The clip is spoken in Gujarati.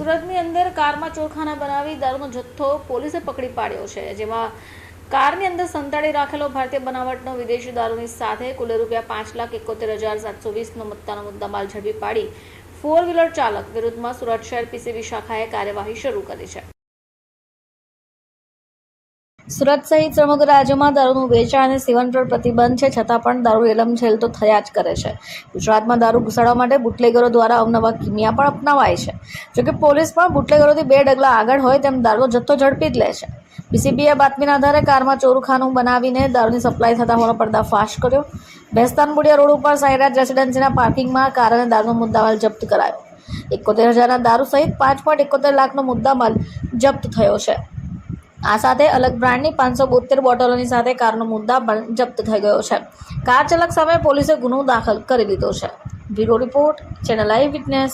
સુરતની અંદર કારમાં ચોરખાના બનાવી દારૂનો જથ્થો પોલીસે પકડી પાડ્યો છે, જેમાં કારની અંદર સંતાડી રાખેલો ભારતીય બનાવટનો વિદેશી દારૂની સાથે કુલ રૂપિયા પાંચ લાખ એકોતેર હજાર સાતસો વીસનો મત્તાનો મુદ્દામાલ ઝડપી પાડી ફોર વ્હીલર ચાલક વિરુદ્ધમાં સુરત શહેર પીસીબી શાખાએ કાર્યવાહી શરૂ કરી છે. સુરત સહિત સમગ્ર રાજ્યમાં દારૂનું વેચાણ અને સેવન પર પ્રતિબંધ છે. છતાં પણ દારૂ રેલમછેલ તો થયા જ કરે છે. ગુજરાતમાં દારૂ ઘુસાડવા માટે બુટલેગરો દ્વારા અવનવા કિમિયા પણ અપનાવાય છે. જોકે પોલીસ પણ બુટલેગરોથી બે ડગલા આગળ હોય તેમ દારૂનો જથ્થો ઝડપી જ લે છે. બીસીબીએ બાતમીના આધારે કારમાં ચોરુખાનું બનાવીને દારૂની સપ્લાય થતા હોવાનો પર્દાફાશ કર્યો. બેસ્તાન બુડિયા રોડ ઉપર સાંઈરાજ રેસિડેન્સીના પાર્કિંગમાં કાર અને દારૂનો મુદ્દામાલ જપ્ત કરાયો. એકોતેર હજારના દારૂ સહિત પાંચ પોઈન્ટ એકોતેર લાખનો મુદ્દામાલ જપ્ત થયો છે. આ સાથે અલગ બ્રાન્ડની પાંચસો બોતેર બોટલોની સાથે કારનો મુદ્દા પણ જપ્ત થઈ ગયો છે. કાર ચાલક સામે પોલીસે ગુનો દાખલ કરી લીધો છે. Bureau report, channel eye witness